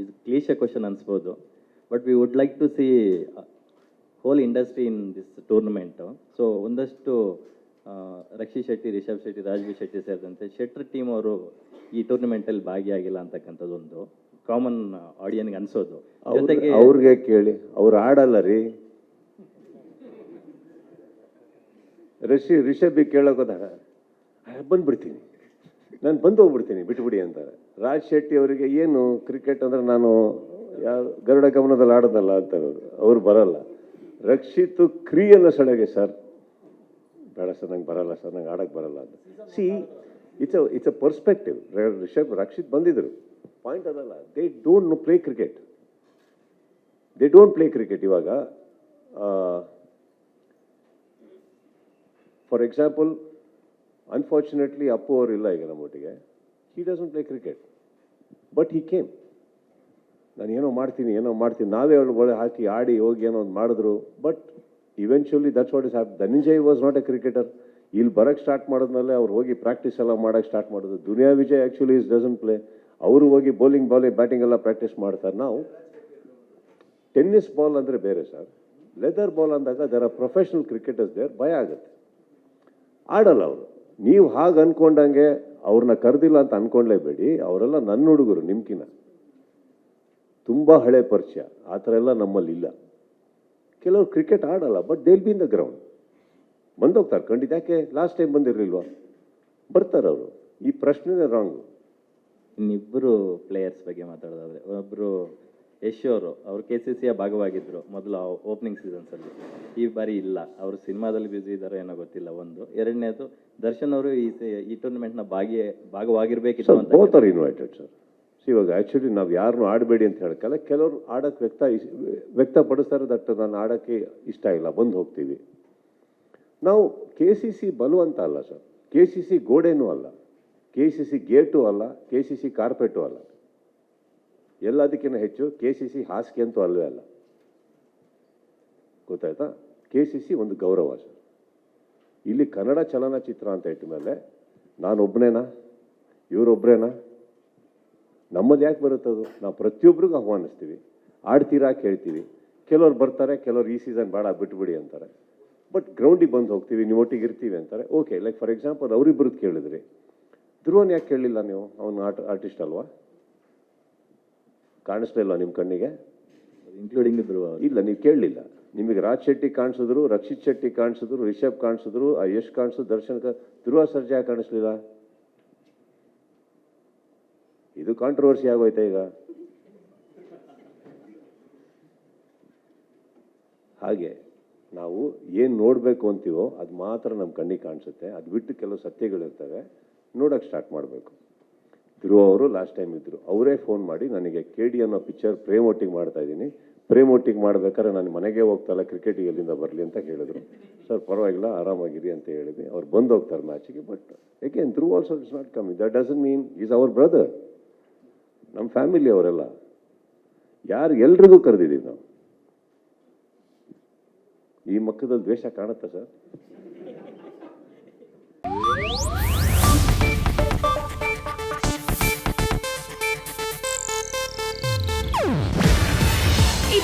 ಇದು cliché question ಅನ್ಸ್ಬೋದು. But we would like to see whole industry in this tournament so ಒಂದಷ್ಟು ರಕ್ಷಿ ಶೆಟ್ಟಿ ರಿಷಬ್ ಶೆಟ್ಟಿ ರಾಜ್ವಿ ಶೆಟ್ಟಿ ಸೇರಿದಂತೆ ಶೆಟ್ರ್ team ಅವರು ಈ ಟೂರ್ನಮೆಂಟಲ್ಲಿ ಭಾಗಿಯಾಗಿಲ್ಲ ಅಂತಕ್ಕಂಥದ್ದೊಂದು ಕಾಮನ್ ಆಡಿಯನ್ಗೆ ಅನಿಸೋದು. ಜೊತೆಗೆ ಅವ್ರಿಗೆ ಕೇಳಿ. ಅವ್ರು ಆಡಲ್ಲ ರೀ. ರಿಷಿ ರಿಷಭಿಗೆ ಕೇಳೋಕೋದಾಗ ಬಂದ್ಬಿಡ್ತೀನಿ. ನಾನು ಬಂದು ಹೋಗ್ಬಿಡ್ತೀನಿ, ಬಿಟ್ಬಿಡಿ ಅಂತಾರೆ ರಾಜ್ ಶೆಟ್ಟಿ ಅವರಿಗೆ ಏನು ಕ್ರಿಕೆಟ್ ಅಂದರೆ ನಾನು ಯಾವ ಗರುಡ ಗಮನದಲ್ಲಿ ಆಡೋದಲ್ಲ ಅಂತಾರೆ ಅವರು ಅವ್ರು ಬರಲ್ಲ. ರಕ್ಷಿತು ಕ್ರಿಯೆಲ್ಲ ಸೆಳೆಗೆ ಸರ್. ಬೇಡ ಸರ್, ನಂಗೆ ಬರಲ್ಲ ಸರ್, ನಂಗೆ ಆಡಕ್ಕೆ ಬರಲ್ಲ ಅಂತ. See it's a it's a perspective Rishab, Rakshit ಬಂದಿದ್ರು. ಪಾಯಿಂಟ್ ಅದಲ್ಲ they don't play cricket they don't play cricket ಇವಾಗ. ಫಾರ್ ಎಕ್ಸಾಂಪಲ್ ಅನ್ಫಾರ್ಚುನೇಟ್ಲಿ ಅಪ್ಪು ಅವರು ಇಲ್ಲ ಈಗ ನಮ್ಮೊಟ್ಟಿಗೆ he doesn't play cricket but he came ನಾನು ಏನೋ ಮಾಡ್ತೀನಿ ಏನೋ ಮಾಡ್ತೀನಿ. ನಾವೇ ಅವ್ರು ಒಳ್ಳೆ ಹಾಕಿ ಆಡಿ ಹೋಗಿ ಏನೋ ಒಂದು ಮಾಡಿದ್ರು. But eventually that's what is hap Dhananjay was not a cricketer ಇಲ್ಲಿ ಬರೋಕ್ಕೆ ಸ್ಟಾರ್ಟ್ ಮಾಡಿದ್ಮೇಲೆ ಅವ್ರು ಹೋಗಿ ಪ್ರಾಕ್ಟೀಸ್ ಎಲ್ಲ ಮಾಡೋಕ್ಕೆ ಸ್ಟಾರ್ಟ್ ಮಾಡೋದು. Duniya Vijay actually is doesn't play ಅವರು ಹೋಗಿ ಬೌಲಿಂಗ್ ಬಾಲಿಂಗ್ ಬ್ಯಾಟಿಂಗ್ ಎಲ್ಲ ಪ್ರಾಕ್ಟೀಸ್ ಮಾಡ್ತಾರೆ. ನಾವು ಟೆನ್ನಿಸ್ ಬಾಲ್ ಅಂದರೆ ಬೇರೆ ಸರ್ ಲೆದರ್ ಬಾಲ್ ಅಂದಾಗ there are professional cricketers there ಭಯ ಆಗುತ್ತೆ. ಆಡಲ್ಲ ಅವರು. ನೀವು ಹಾಗೆ ಅನ್ಕೊಂಡಂಗೆ ಅವ್ರನ್ನ ಕರೆದಿಲ್ಲ ಅಂತ ಅನ್ಕೊಂಡ್ಲೇಬೇಡಿ. ಅವರೆಲ್ಲ ನನ್ನ ಹುಡುಗರು, ನಿಮ್ಕಿನ. ತುಂಬ ಹಳೆ ಪರಿಚಯ. ಆ ಥರ ಎಲ್ಲ ನಮ್ಮಲ್ಲಿ ಇಲ್ಲ ಕೆಲವರು ಕ್ರಿಕೆಟ್ ಆಡಲ್ಲ but they'll be in the ground ಬಂದೋಗ್ತಾರೆ, ಖಂಡಿತ. ಯಾಕೆ? ಲಾಸ್ಟ್ ಟೈಮ್ ಬಂದಿರಲಿಲ್ವಾ? ಬರ್ತಾರೆ ಅವರು. ಈ ಪ್ರಶ್ನೆನೇ ರಾಂಗು ಇನ್ನಿಬ್ಬರು ಪ್ಲೇಯರ್ಸ್ ಬಗ್ಗೆ ಮಾತಾಡೋದಾದ್ರೆ ಒಬ್ಬರು ಯಶ್ ಅವರು ಅವರು ಕೆ ಸಿ ಸಿಯ ಭಾಗವಾಗಿದ್ದರು ಮೊದಲು ಓಪನಿಂಗ್ ಸೀಸನ್ಸಲ್ಲಿ ಈ ಬಾರಿ ಇಲ್ಲ. ಅವರು ಸಿನಿಮಾದಲ್ಲಿ ಬ್ಯುಸಿ ಇದ್ದಾರೆ ಏನೋ ಗೊತ್ತಿಲ್ಲ ಒಂದು. ಎರಡನೇದು ದರ್ಶನ್ ಅವರು ಈ ಸ- ಈ ಟೂರ್ನಮೆಂಟ್ನ ಭಾಗಿ ಭಾಗವಾಗಿರಬೇಕಿತ್ತು ಸರ್ ಅಂತ ಬೋತ್ ಆರ್ ಇನ್ವೈಟೆಡ್ ಸರ್ ಇವಾಗ ಆ್ಯಕ್ಚುಲಿ ನಾವು ಯಾರನ್ನೂ ಆಡಬೇಡಿ ಅಂತ ಹೇಳಕ್ಕಲ್ಲ ಕೆಲವರು ಆಡೋಕ್ಕೆ ವ್ಯಕ್ತ ವ್ಯಕ್ತಪಡಿಸ್ತಾರೆ ದಟ್ ನಾನು ಆಡೋಕ್ಕೆ ಇಷ್ಟ ಇಲ್ಲ ಬಂದು ಹೋಗ್ತೀವಿ. ನಾವು ಕೆ ಸಿ ಸಿ ಬಲವಂತ ಅಲ್ಲ ಸರ್ ಕೆ ಸಿ ಸಿ ಗೋಡೆನೂ ಅಲ್ಲ. ಕೆ ಸಿ ಸಿ ಗೇಟು ಅಲ್ಲ ಕೆ ಸಿ ಸಿ ಕಾರ್ಪೆಟು ಅಲ್ಲ. ಎಲ್ಲದಕ್ಕಿಂತ ಹೆಚ್ಚು ಕೆ ಸಿ ಸಿ ಹಾಸಿಗೆ ಅಂತೂ ಅಲ್ಲವೇ ಅಲ್ಲ. ಗೊತ್ತಾಯ್ತಾ? ಕೆ ಸಿ ಸಿ ಒಂದು ಗೌರವ ಸರ್. ಇಲ್ಲಿ ಕನ್ನಡ ಚಲನಚಿತ್ರ ಅಂತ ಇಟ್ಟ ಮೇಲೆ ನಾನೊಬ್ಬನೇನಾ ಇವರೊಬ್ಬರೇನಾ ನಮ್ಮದು ಯಾಕೆ ಬರುತ್ತದು ನಾವು ಪ್ರತಿಯೊಬ್ಬರಿಗೂ ಆಹ್ವಾನಿಸ್ತೀವಿ. ಆಡ್ತೀರಾ ಕೇಳ್ತೀವಿ. ಕೆಲವ್ರು ಬರ್ತಾರೆ, ಕೆಲವ್ರು ಈ ಸೀಸನ್ ಬೇಡ, ಬಿಟ್ಬಿಡಿ ಅಂತಾರೆ. ಬಟ್ ಗ್ರೌಂಡಿಗೆ ಬಂದು ಹೋಗ್ತೀವಿ ನೀವು ಒಟ್ಟಿಗೆ ಇರ್ತೀವಿ ಅಂತಾರೆ. ಓಕೆ ಲೈಕ್ ಫಾರ್ ಎಕ್ಸಾಂಪಲ್ ಅವರಿಬ್ಬರದ್ದು ಕೇಳಿದ್ರಿ. ಧ್ರುವನ್ ಯಾಕೆ ಕೇಳಲಿಲ್ಲ ನೀವು? ಅವನು ಆರ್ಟ್ ಆರ್ಟಿಸ್ಟ್ ಅಲ್ವಾ? ಕಾಣಿಸ್ಲಿಲ್ಲ ನಿಮ್ಮ ಕಣ್ಣಿಗೆ? ಇನ್ಕ್ಲೂಡಿಂಗ್ ಇದ್ರು ಇಲ್ಲ ನೀವು ಕೇಳಲಿಲ್ಲ. ನಿಮಗೆ ರಾಜ್ ಶೆಟ್ಟಿ ಕಾಣಿಸಿದ್ರು ರಕ್ಷಿತ್ ಶೆಟ್ಟಿ ಕಾಣಿಸಿದ್ರು ರಿಷಬ್ ಕಾಣಿಸಿದ್ರು ಆ ಯಶ್ ಕಾಣಿಸಿದ್ರು ದರ್ಶನ್ ಧ್ರುವ ಸರ್ಜಾ ಯಾಕೆ ಕಾಣಿಸ್ಲಿಲ್ಲ? ಇದು ಕಾಂಟ್ರವರ್ಸಿ ಆಗೋಯ್ತಾ ಈಗ? ಹಾಗೆ ನಾವು ಏನು ನೋಡಬೇಕು ಅಂತೀವೋ ಅದು ಮಾತ್ರ ನಮ್ಮ ಕಣ್ಣಿಗೆ ಕಾಣಿಸುತ್ತೆ. ಅದು ಬಿಟ್ಟು ಕೆಲವು ಸತ್ಯಗಳಿರ್ತವೆ. ನೋಡೋಕೆ ಸ್ಟಾರ್ಟ್ ಮಾಡಬೇಕು. ಧ್ರುವ ಅವರು ಲಾಸ್ಟ್ ಟೈಮ್ ಇದ್ದರು ಅವರೇ ಫೋನ್ ಮಾಡಿ, ನನಗೆ ಕೆ ಡಿ ಅನ್ನೋ ಪಿಕ್ಚರ್ ಪ್ರೇಮ್ ಒಟ್ಟಿಗೆ ಮಾಡ್ತಾ ಇದ್ದೀನಿ. ಪ್ರೇಮ್ ಒಟ್ಟಿಗೆ ಮಾಡ್ಬೇಕಾದ್ರೆ ನಾನು ಮನೆಗೆ ಹೋಗ್ತಲ್ಲ ಕ್ರಿಕೆಟಿಗೆ ಎಲ್ಲಿಂದ ಬರಲಿ ಅಂತ ಹೇಳಿದರು. ಸರ್ ಪರವಾಗಿಲ್ಲ, ಆರಾಮಾಗಿರಿ ಅಂತ ಹೇಳಿದ್ವಿ. ಅವ್ರು ಬಂದು ಹೋಗ್ತಾರೆ ಮ್ಯಾಚಿಗೆ but ಏಕೆನ್ Dhruva also it's not come that doesn't mean is hour brother ನಮ್ಮ ಫ್ಯಾಮಿಲಿ ಅವರೆಲ್ಲ. ಯಾರು ಎಲ್ರಿಗೂ ಕರೆದಿದ್ದೀವಿ ನಾವು. ಈ ಮಕ್ಕದಲ್ಲಿ ದ್ವೇಷ ಕಾಣುತ್ತಾ ಸರ್